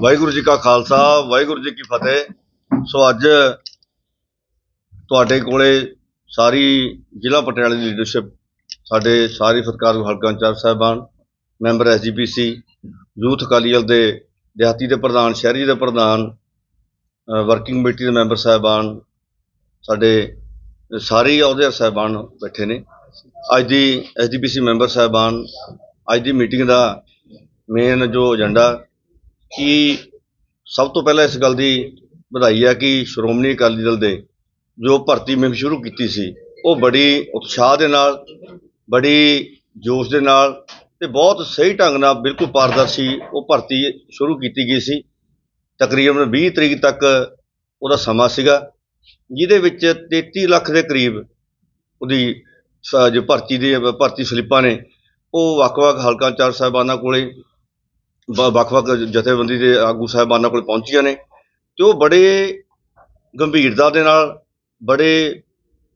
ਵਾਹਿਗੁਰੂ ਜੀ ਕਾ ਖਾਲਸਾ, ਵਾਹਿਗੁਰੂ ਜੀ ਕੀ ਫਤਿਹ। ਸੋ ਅੱਜ ਤੁਹਾਡੇ ਕੋਲੇ ਸਾਰੀ ਜ਼ਿਲ੍ਹਾ ਪਟਿਆਲੇ ਦੀ ਲੀਡਰਸ਼ਿਪ ਸਾਡੇ ਸਾਰੇ ਸਤਿਕਾਰਯੋਗ ਹਲਕਾ ਇੰਚਾਰਜ ਸਾਹਿਬਾਨ, member SGPC youth Akali Dal ਦੇ ਦਿਹਾਤੀ ਦੇ ਪ੍ਰਧਾਨ, ਸ਼ਹਿਰੀ ਦੇ ਪ੍ਰਧਾਨ ਵਰਕਿੰਗ ਕਮੇਟੀ ਦੇ ਮੈਂਬਰ ਸਾਹਿਬਾਨ, ਸਾਡੇ ਸਾਰੇ ਅਹੁਦੇ ਸਾਹਿਬਾਨ ਬੈਠੇ ਨੇ। ਅੱਜ ਦੀ ਐਸਜੀਪੀਸੀ ਮੈਂਬਰ ਸਾਹਿਬਾਨ, ਅੱਜ ਦੀ ਮੀਟਿੰਗ ਦਾ ਮੇਨ ਜੋ ਏਜੰਡਾ ਕਿ ਸਭ ਤੋਂ ਪਹਿਲਾਂ ਇਸ ਗੱਲ ਦੀ ਵਧਾਈ ਹੈ ਕਿ ਸ਼੍ਰੋਮਣੀ ਅਕਾਲੀ ਦਲ ਦੇ ਜੋ ਭਰਤੀ ਮੁਹਿੰਮ ਸ਼ੁਰੂ ਕੀਤੀ ਸੀ, ਉਹ ਬੜੀ ਉਤਸ਼ਾਹ ਦੇ ਨਾਲ, ਬੜੀ ਜੋਸ਼ ਦੇ ਨਾਲ ਤੇ ਬਹੁਤ ਸਹੀ ਢੰਗ ਨਾਲ ਬਿਲਕੁਲ ਪਾਰਦਰਸ਼ੀ ਉਹ ਭਰਤੀ ਸ਼ੁਰੂ ਕੀਤੀ ਗਈ ਸੀ। ਤਕਰੀਬਨ 20 ਤਰੀਕ ਤੱਕ ਉਹਦਾ ਸਮਾਂ ਸੀਗਾ, ਜਿਹਦੇ ਵਿੱਚ 33 ਲੱਖ ਦੇ ਕਰੀਬ ਉਹਦੀ ਸ- ਜੋ ਭਰਤੀ ਦੀ, ਭਰਤੀ ਸਲਿੱਪਾਂ ਨੇ, ਉਹ ਵੱਖ-ਵੱਖ ਹਲਕਾ ਚਾਰ ਸਾਹਿਬਾਨਾਂ ਕੋਲੇ ਵ- ਵੱਖ-ਵੱਖ ਜਥੇਬੰਦੀ ਦੇ ਆਗੂ ਸਾਹਿਬਾਨਾਂ ਕੋਲ ਪਹੁੰਚੀਆਂ ਨੇ ਤੇ ਉਹ ਬੜੇ ਗੰਭੀਰਤਾ ਦੇ ਨਾਲ ਬੜੇ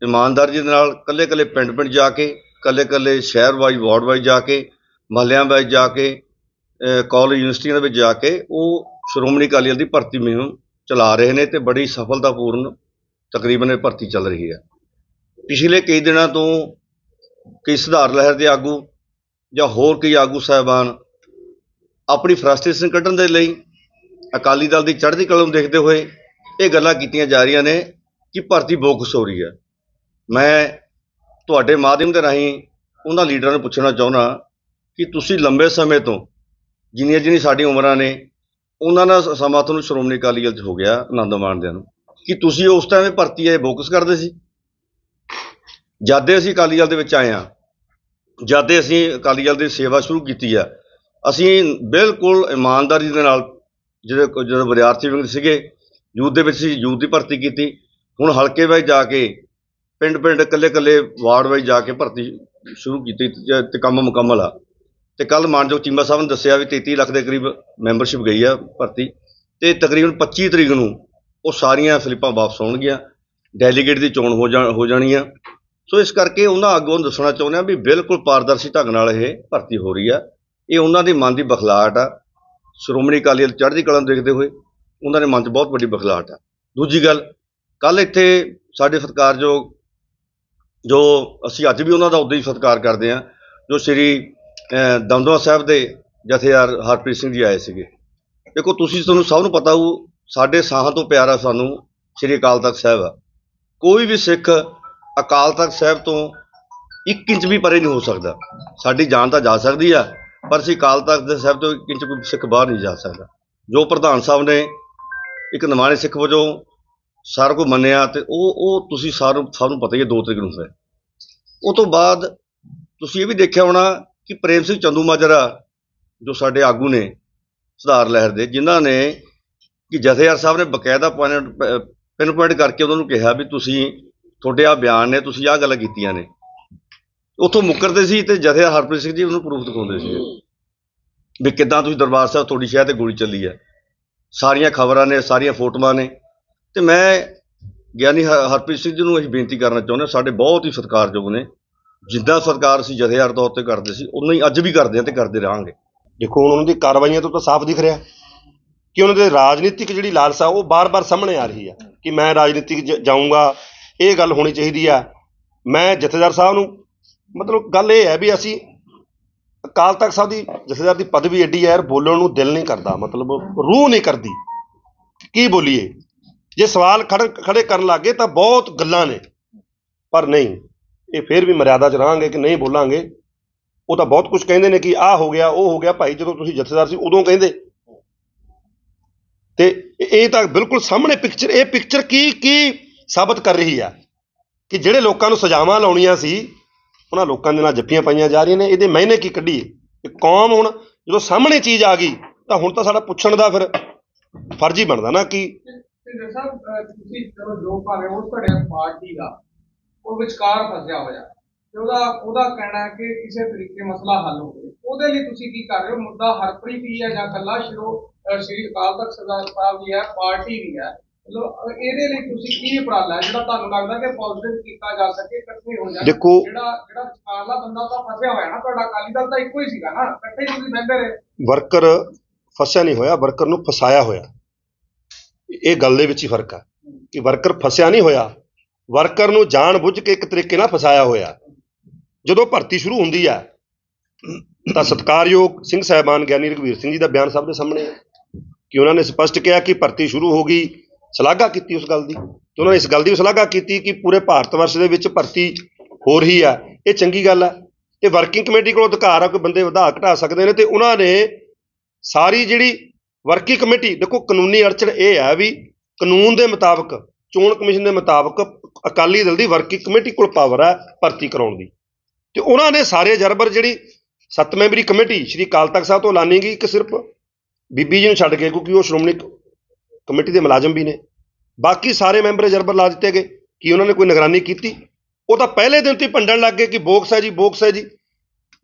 ਇਮਾਨਦਾਰੀ ਦੇ ਨਾਲ ਕੱਲੇ-ਕੱਲੇ ਪਿੰਡ-ਪਿੰਡ ਜਾ ਕੇ ਕੱਲੇ-ਕੱਲੇ ਸ਼ਹਿਰ ਵਾਈਜ਼ ਵਾਰਡ ਵਾਈਜ਼ ਜਾ ਕੇ ਮਹੱਲਿਆਂ ਵਾਈਜ਼ ਜਾ ਕੇ ਅ, ਕਾਲਜ ਯੂਨੀਵਰਸਿਟੀਆਂ ਦੇ ਵਿੱਚ ਜਾ ਕੇ ਉਹ ਸ਼੍ਰੋਮਣੀ ਅਕਾਲੀ ਦਲ ਦੀ ਭਰਤੀ ਮੁਹਿੰਮ ਚਲਾ ਰਹੇ ਨੇ ਤੇ ਬੜੀ ਸਫਲਤਾਪੂਰਨ ਤਕਰੀਬਨ ਇਹ ਭਰਤੀ ਚੱਲ ਰਹੀ ਹੈ। ਪਿਛਲੇ ਕਈ ਦਿਨਾਂ ਤੋਂ ਕਈ ਸੁਧਾਰ ਲਹਿਰ ਦੇ ਆਗੂ ਜਾਂ ਹੋਰ ਕਈ ਆਗੂ ਸਾਹਿਬਾਨ ਆਪਣੀ ਫਰਸਟ੍ਰੇਸ਼ਨ ਕੱਢਣ ਦੇ ਲਈ ਅਕਾਲੀ ਦਲ ਦੀ ਚੜ੍ਹਦੀ ਕਲਾ ਨੂੰ ਦੇਖਦੇ ਹੋਏ ਇਹ ਗੱਲਾਂ ਕੀਤੀਆਂ ਜਾ ਰਹੀਆਂ ਨੇ ਕਿ ਭਰਤੀ ਬੋਕਸ ਹੋ ਰਹੀ ਹੈ। ਮੈਂ ਤੁਹਾਡੇ ਮਾਧਿਅਮ ਦੇ ਰਾਹੀਂ ਉਹਨਾਂ ਲੀਡਰਾਂ ਨੂੰ ਪੁੱਛਣਾ ਚਾਹੁੰਦਾ ਕਿ ਤੁਸੀਂ ਲੰਬੇ ਸਮੇਂ ਤੋਂ ਜਿੰਨੀਆਂ ਜਿੰਨੀ ਸਾਡੀ ਉਮਰਾਂ ਨੇ, ਉਹਨਾਂ ਦਾ ਸਮਾਂ ਤੁਹਾਨੂੰ ਸ਼੍ਰੋਮਣੀ ਅਕਾਲੀ ਦਲ 'ਚ ਹੋ ਗਿਆ ਆਨੰਦ ਮਾਣਦਿਆਂ ਨੂੰ। ਕਿ ਤੁਸੀਂ ਉਸ ਟਾਈਮ ਇਹ ਭਰਤੀ ਇਹ ਬੋਕਸ ਕਰਦੇ ਸੀ? ਜਦ ਅਸੀਂ ਅਕਾਲੀ ਦਲ ਦੇ ਵਿੱਚ ਆਏ ਹਾਂ, ਜਦ ਦੇ ਅਸੀਂ ਅਕਾਲੀ ਦਲ ਦੀ ਸੇਵਾ ਸ਼ੁਰੂ ਕੀਤੀ ਆ ਅਸੀਂ ਬਿਲਕੁਲ ਇਮਾਨਦਾਰੀ ਦੇ ਨਾਲ ਜਿਹੜੇ ਕੁ- ਜਦੋਂ ਵਿਦਿਆਰਥੀ ਵਿੰਗ ਸੀਗੇ, ਯੂਥ ਦੇ ਵਿੱਚ ਅਸੀਂ ਯੂਥ ਦੀ ਭਰਤੀ ਕੀਤੀ। ਹੁਣ ਹਲਕੇ ਵਾਈਜ਼ ਜਾ ਕੇ ਪਿੰਡ ਪਿੰਡ ਇਕੱਲੇ ਇਕੱਲੇ ਵਾਰਡ ਵਾਈਜ਼ ਜਾ ਕੇ ਭਰਤੀ ਸ਼ੁਰੂ ਕੀਤੀ ਤੇ- ਕੰਮ ਮੁਕੰਮਲ ਆ। ਤੇ ਕੱਲ ਮਾਨਯੋਗ ਚੀਮਾ ਸਾਹਿਬ ਨੇ ਦੱਸਿਆ ਵੀ 33 ਲੱਖ ਦੇ ਕਰੀਬ ਮੈਂਬਰਸ਼ਿਪ ਗਈ ਆ ਭਰਤੀ। ਤੇ ਤਕਰੀਬਨ 25 ਤਰੀਕ ਨੂੰ ਉਹ ਸਾਰੀਆਂ ਸਲਿੱਪਾਂ ਵਾਪਸ ਆਉਣਗੀਆਂ। ਡੈਲੀਗੇਟ ਦੀ ਚੋਣ ਹੋ ਜਾ ਹੋ ਜਾਣੀ ਆ। ਸੋ ਇਸ ਕਰਕੇ ਉਹਨਾਂ ਅੱਗੋਂ ਦੱਸਣਾ ਚਾਹੁੰਦੇ ਆ ਵੀ ਬਿਲਕੁਲ ਪਾਰਦਰਸ਼ੀ ਢੰਗ ਨਾਲ ਇਹ ਭਰਤੀ ਹੋ ਰਹੀ ਆ। ਇਹ ਉਹਨਾਂ ਦੇ ਮਨ ਦੀ ਬਖਲਾਹਟ ਆ। ਸ਼੍ਰੋਮਣੀ ਅਕਾਲੀ ਦਲ ਚੜ੍ਹਦੀ ਕਲਾ ਨੂੰ ਦੇਖਦੇ ਹੋਏ ਉਹਨਾਂ ਦੇ ਮਨ 'ਚ ਬਹੁਤ ਵੱਡੀ ਬਖਲਾਹਟ ਆ। ਦੂਜੀ ਗੱਲ ਕੱਲ ਇੱਥੇ ਸਾਡੇ ਸਤਿਕਾਰਯੋਗ ਜੋ ਅਸੀਂ ਅੱਜ ਵੀ ਉਹਨਾਂ ਦਾ ਉਦੋਂ ਹੀ ਸਤਿਕਾਰ ਕਰਦੇ ਆ ਜੋ ਸ੍ਰੀ ਦਮਦਮਾ ਸਾਹਿਬ ਦੇ ਜਥੇਦਾਰ ਹਰਪ੍ਰੀਤ ਸਿੰਘ ਜੀ ਆਏ ਸੀਗੇ। ਦੇਖੋ, ਤੁਸੀਂ ਤੁਹਾਨੂੰ ਸਭ ਨੂੰ ਪਤਾ ਹੋ ਸਾਡੇ ਸਾਹਾਂ ਤੋਂ ਪਿਆਰਾ ਸਾਨੂੰ ਸ੍ਰੀ ਅਕਾਲ ਤਖਤ ਸਾਹਿਬ ਆ। ਕੋਈ ਵੀ ਸਿੱਖ ਅਕਾਲ ਤਖਤ ਸਾਹਿਬ ਤੋਂ 1 ਇੰਚ ਵੀ ਪਰੇ ਨਹੀਂ ਹੋ ਸਕਦਾ। ਸਾਡੀ ਜਾਨ ਤਾਂ ਜਾ ਸਕਦੀ ਆ। ਪਰ ਅਸੀਂ ਅਕਾਲ ਤਖਤ ਦੇ ਸਾਹਿਬ ਤੋਂ ਕਿੰਚ ਕੋਈ ਸਿੱਖ ਬਾਹਰ ਨਹੀਂ ਜਾ ਸਕਦਾ। ਜੋ ਪ੍ਰਧਾਨ ਸਾਹਿਬ ਨੇ ਇੱਕ ਨਿਮਾਣੇ ਸਿੱਖ ਵਜੋਂ ਸਾਰਾ ਕੁਝ ਮੰਨਿਆ ਤੇ ਉਹ ਉਹ ਤੁਸੀਂ ਸਾਰ ਸਭ ਨੂੰ ਪਤਾ ਹੀ ਹੈ 2 ਤਰੀਕ ਨੂੰ ਹੋਇਆ। ਉਹ ਤੋਂ ਬਾਅਦ ਤੁਸੀਂ ਇਹ ਵੀ ਦੇਖਿਆ ਹੋਣਾ ਕਿ ਪ੍ਰੇਮ ਸਿੰਘ ਚੰਦੂ ਮਾਜਰਾ ਜੋ ਸਾਡੇ ਆਗੂ ਨੇ, ਸੁਧਾਰ ਲਹਿਰ ਦੇ, ਜਿਨ੍ਹਾਂ ਨੇ ਕਿ ਜਥੇਦਾਰ ਸਾਹਿਬ ਨੇ ਬਕਾਇਦਾ ਪੁਆਇੰਟ ਪਿਨ ਪੁਆਇੰਟ ਕਰਕੇ ਉਹਨਾਂ ਨੂੰ ਕਿਹਾ ਵੀ ਤੁਸੀਂ, ਤੁਹਾਡੇ ਆ ਬਿਆਨ ਨੇ, ਤੁਸੀਂ ਆਹ ਗੱਲਾਂ ਕੀਤੀਆਂ ਨੇ। ਉੱਥੋਂ ਮੁੱਕਰਦੇ ਸੀ ਤੇ ਜਥੇਦਾਰ ਹਰਪ੍ਰੀਤ ਸਿੰਘ ਜੀ ਉਹਨੂੰ ਪ੍ਰੂਫ ਦਿਖਾਉਂਦੇ ਸੀ। ਵੀ ਕਿੱਦਾਂ ਤੁਸੀਂ ਦਰਬਾਰ ਸਾਹਿਬ ਤੁਹਾਡੀ ਸ਼ਹਿਰ ਤੇ ਗੋਲੀ ਚੱਲੀ ਹੈ। ਸਾਰੀਆਂ ਖਬਰਾਂ ਨੇ, ਸਾਰੀਆਂ ਫੋਟੋਆਂ ਨੇ। ਤੇ ਮੈਂ ਗਿਆਨੀ ਹ- ਹਰਪ੍ਰੀਤ ਸਿੰਘ ਜੀ ਨੂੰ ਅਸੀਂ ਬੇਨਤੀ ਕਰਨਾ ਚਾਹੁੰਦੇ ਹਾਂ ਸਾਡੇ ਬਹੁਤ ਹੀ ਸਤਿਕਾਰਯੋਗ ਨੇ। ਜਿੱਦਾਂ ਸਰਕਾਰ ਅਸੀਂ ਜਥੇਦਾਰ ਤੌਰ ਤੇ ਕਰਦੇ ਸੀ ਉਨਾ ਹੀ ਅੱਜ ਵੀ ਕਰਦੇ ਹਾਂ ਤੇ ਕਰਦੇ ਰਹਾਂਗੇ। ਦੇਖੋ, ਹੁਣ ਉਹਨਾਂ ਦੀ ਕਾਰਵਾਈਆਂ ਤੋਂ ਤਾਂ ਸਾਫ਼ ਦਿਖ ਰਿਹਾ। ਕਿ ਉਹਨਾਂ ਦੇ ਰਾਜਨੀਤਿਕ ਜਿਹੜੀ ਲਾਲਸਾ, ਉਹ ਬਾਰ-ਬਾਰ ਸਾਹਮਣੇ ਆ ਰਹੀ ਆ ਕਿ ਮੈਂ ਰਾਜਨੀਤਿਕ ਜ- ਜਾਊਂਗਾ, ਇਹ ਗੱਲ ਹੋਣੀ ਚਾਹੀਦੀ ਆ ਮੈਂ ਜਥੇਦਾਰ ਸਾਹਿਬ ਨੂੰ ਮਤਲਬ ਗੱਲ ਇਹ ਹੈ ਵੀ ਅਸੀਂ ਅਕਾਲ ਤਖਤ ਸਾਹਿਬ ਦੀ ਜਥੇਦਾਰ ਦੀ ਪਦਵੀ ਐਡੀ ਹੈ, ਯਾਰ, ਬੋਲਣ ਨੂੰ ਦਿਲ ਨਹੀਂ ਕਰਦਾ, ਮਤਲਬ ਰੂਹ ਨਹੀਂ ਕਰਦੀ। ਕੀ ਬੋਲੀਏ? ਜੇ ਸਵਾਲ ਖੜੇ ਖੜੇ ਕਰਨ ਲੱਗੇ ਤਾਂ ਬਹੁਤ ਗੱਲਾਂ ਨੇ, ਪਰ ਨਹੀਂ, ਇਹ ਫਿਰ ਵੀ ਮਰਿਆਦਾ 'ਚ ਰਹਾਂਗੇ ਕਿ ਨਹੀਂ ਬੋਲਾਂਗੇ। ਉਹ ਤਾਂ ਬਹੁਤ ਕੁਝ ਕਹਿੰਦੇ ਨੇ ਕਿ ਆਹ ਹੋ ਗਿਆ, ਉਹ ਹੋ ਗਿਆ, ਭਾਈ ਜਦੋਂ ਤੁਸੀਂ ਜਥੇਦਾਰ ਸੀ ਉਦੋਂ ਕਹਿੰਦੇ। ਤੇ ਇਹ- ਇਹ ਤਾਂ ਬਿਲਕੁਲ ਸਾਹਮਣੇ ਪਿਕਚਰ, ਇਹ ਪਿਕਚਰ ਕੀ ਕੀ ਸਾਬਤ ਕਰ ਰਹੀ ਆ ਕਿ ਜਿਹੜੇ ਲੋਕਾਂ ਨੂੰ ਸਜ਼ਾਵਾਂ ਲਾਉਣੀਆਂ ਸੀ ਉਹਨਾਂ ਲੋਕਾਂ ਦੇ ਨਾਲ ਜੱਫੀਆਂ ਪਾਈਆਂ ਜਾ ਰਹੀਆਂ ਨੇ, ਇਹਦੇ ਮਹੀਨੇ ਕੀ ਕੱਢੀਏ? ਇਹ ਕੌਮ ਹੁਣ ਜਦੋਂ ਸਾਹਮਣੇ ਚੀਜ਼ ਆ ਗਈ, ਤਾਂ ਹੁਣ ਤਾਂ ਸਾਡਾ ਪੁੱਛਣ ਦਾ ਫਿਰ ਫਰਜ਼ ਹੀ ਬਣਦਾ ਨਾ ਕਿ ਸਿੰਦਰ ਸਾਹਿਬ ਤੁਸੀਂ ਚਲੋ ਜੋ ਭਾਵੇਂ ਉਹ ਤੁਹਾਡੇ ਪਾਰਟੀ ਦਾ, ਉਹ ਵਿਚਕਾਰ ਫਸਿਆ ਹੋਇਆ। ਤੇ ਉਹਦਾ ਉਹਦਾ ਕਹਿਣਾ ਕਿ ਕਿਸੇ ਤਰੀਕੇ ਮਸਲਾ ਹੱਲ ਹੋਵੇ ਉਹਦੇ ਲਈ ਤੁਸੀਂ ਕੀ ਕਰ ਰਹੇ ਹੋ? ਮੁੱਦਾ ਹਰਪ੍ਰੀਤ ਹੀ ਹੈ ਜਾਂ ਕੱਲਾ ਸ਼੍ਰੋ ਸ਼੍ਰੀ ਅਕਾਲ ਤਖਤ ਸਰਦਾਰ ਸਾਹਿਬ ਵੀ ਹੈ, ਪਾਰਟੀ ਵੀ ਹੈ। ਮਤਲਬ ਅਹ ਇਹਦੇ ਲਈ ਤੁਸੀਂ ਕੀ ਉਪਰਾਲਾ ਹੈ? ਜਿਹੜਾ ਤੁਹਾਨੂੰ ਲੱਗਦਾ ਕਿ ਪੋਜ਼ਿਟਿਵ ਕੀਤਾ ਜਾ ਸਕੇ ਇਕੱਠੇ ਹੋ ਜਾਣ। ਦੇਖੋ- ਜਿਹੜਾ ਜਿਹੜਾ ਵਿਚਕਾਰਲਾ ਬੰਦਾ ਤਾਂ ਫਸਿਆ ਹੋਇਆ ਨਾ ਤੁਹਾਡਾ ਅਕਾਲੀ ਦਲ ਤਾਂ ਇੱਕੋ ਹੀ ਸੀਗਾ ਨਾ। ਇਕੱਠੇ ਹੀ ਤੁਸੀਂ ਬਹਿੰਦੇ ਰਹੇ। ਵਰਕਰ ਫਸਿਆ ਨਹੀਂ ਹੋਇਆ ਵਰਕਰ ਨੂੰ ਫਸਾਇਆ ਹੋਇਆ। ਇਹ ਗੱਲ ਦੇ ਵਿੱਚ ਹੀ ਫ਼ਰਕ ਕਿ ਵਰਕਰ ਫਸਿਆ ਨਹੀਂ ਹੋਇਆ ਵਰਕਰ ਨੂੰ ਜਾਣ ਬੁੱਝ ਕੇ ਇੱਕ ਤਰੀਕੇ ਨਾਲ ਫਸਾਇਆ ਹੋਇਆ। ਜਦੋਂ ਭਰਤੀ ਸ਼ੁਰੂ ਹੁੰਦੀ ਹੈ ਤਾਂ ਸਤਿਕਾਰਯੋਗ ਸਿੰਘ ਸਾਹਿਬਾਨ ਗਿਆਨੀ ਰਘਵੀਰ ਸਿੰਘ ਜੀ ਦਾ ਬਿਆਨ ਸਭ ਦੇ ਸਾਹਮਣੇ ਹੈ ਕਿ ਉਹਨਾਂ ਨੇ ਸਪਸ਼ਟ ਕਿਹਾ ਕਿ ਭਰਤੀ ਸ਼ੁਰੂ ਹੋ ਗਈ। ਸ਼ਲਾਘਾ ਕੀਤੀ ਉਸ ਗੱਲ ਦੀ। ਤੇ ਉਹਨਾਂ ਨੇ ਇਸ ਗੱਲ ਦੀ ਵੀ ਸ਼ਲਾਘਾ ਕੀਤੀ ਕਿ ਪੂਰੇ ਭਾਰਤ ਵਰਸ਼ ਦੇ ਵਿੱਚ ਭਰਤੀ ਹੋ ਰਹੀ ਆ। ਇਹ ਚੰਗੀ ਗੱਲ ਹੈ ਤੇ ਵਰਕਿੰਗ ਕਮੇਟੀ ਕੋਲ ਅਧਿਕਾਰ ਆ, ਕੋਈ ਬੰਦੇ ਵਧਾ ਘਟਾ ਸਕਦੇ ਨੇ ਤੇ ਉਹਨਾਂ ਨੇ ਸਾਰੀ ਜਿਹੜੀ ਵਰਕਿੰਗ ਕਮੇਟੀ ਦੇਖੋ ਕਾਨੂੰਨੀ ਅੜਚਣ ਇਹ ਹੈ ਵੀ ਕਾਨੂੰਨ ਦੇ ਮੁਤਾਬਕ, ਚੋਣ ਕਮਿਸ਼ਨ ਦੇ ਮੁਤਾਬਕ ਅਕਾਲੀ ਦਲ ਦੀ ਵਰਕਿੰਗ ਕਮੇਟੀ ਕੋਲ ਪਾਵਰ ਹੈ ਭਰਤੀ ਕਰਾਉਣ ਦੀ। ਤੇ ਉਹਨਾਂ ਨੇ ਸਾਰੇ ਜਰਬਰ ਜਿਹੜੀ ਸੱਤ ਮੈਂਬਰੀ ਕਮੇਟੀ, ਸ਼੍ਰੀ ਅਕਾਲ ਤਖਤ ਸਾਹਿਬ ਤੋਂ ਐਲਾਨੀ ਗਈ ਕਿ ਸਿਰਫ। ਬੀਬੀ ਜੀ ਨੂੰ ਛੱਡ ਕੇ, ਕਿਉਂਕਿ ਉਹ ਸ਼੍ਰੋਮਣੀ ਕਮੇਟੀ ਦੇ ਮੁਲਾਜ਼ਮ ਵੀ ਨੇ। ਬਾਕੀ ਸਾਰੇ ਮੈਂਬਰ ਜਰਬਰ ਲਾ ਦਿੱਤੇ ਗਏ ਕਿ ਉਹਨਾਂ ਨੇ ਕੋਈ ਨਿਗਰਾਨੀ ਕੀਤੀ। ਉਹ ਤਾਂ ਪਹਿਲੇ ਦਿਨ ਤੋਂ ਹੀ ਭੰਡਣ ਲੱਗ ਗਏ ਕਿ ਬੋਕਸ ਹੈ ਜੀ, ਬੋਕਸ ਹੈ ਜੀ।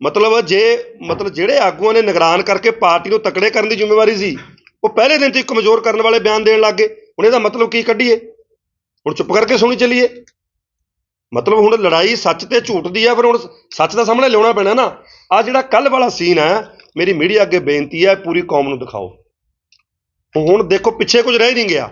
ਮਤਲਬ ਜੇ, ਮਤਲਬ ਜਿਹੜੇ ਆਗੂਆਂ ਨੇ ਨਿਗਰਾਨ ਕਰਕੇ ਪਾਰਟੀ ਨੂੰ ਤਕੜੇ ਕਰਨ ਦੀ ਜ਼ਿੰਮੇਵਾਰੀ ਸੀ, ਉਹ ਪਹਿਲੇ ਦਿਨ ਤੋਂ ਹੀ ਕਮਜ਼ੋਰ ਕਰਨ ਵਾਲੇ ਬਿਆਨ ਦੇਣ ਲੱਗ ਗਏ। ਹੁਣ ਇਹਦਾ ਮਤਲਬ ਕੀ ਕੱਢੀਏ? ਹੁਣ ਚੁੱਪ ਕਰਕੇ ਸੁਣੀ ਚੱਲੀਏ। ਮਤਲਬ ਹੁਣ ਲੜਾਈ ਸੱਚ ਤੇ ਝੂਠ ਦੀ ਆ ਪਰ ਹੁਣ ਸੱਚ ਦਾ ਸਾਹਮਣੇ ਲਿਆਉਣਾ ਪੈਣਾ ਨਾ। ਆ ਜਿਹੜਾ ਕੱਲ ਵਾਲਾ ਸੀਨ ਹੈ, ਮੇਰੀ ਮੀਡੀਆ ਅੱਗੇ ਬੇਨਤੀ ਹੈ, ਪੂਰੀ ਕੌਮ ਨੂੰ ਦਿਖਾਓ। ਹੁਣ ਦੇਖੋ ਪਿੱਛੇ ਕੁਝ ਰਹਿ ਨਹੀਂ ਗਿਆ।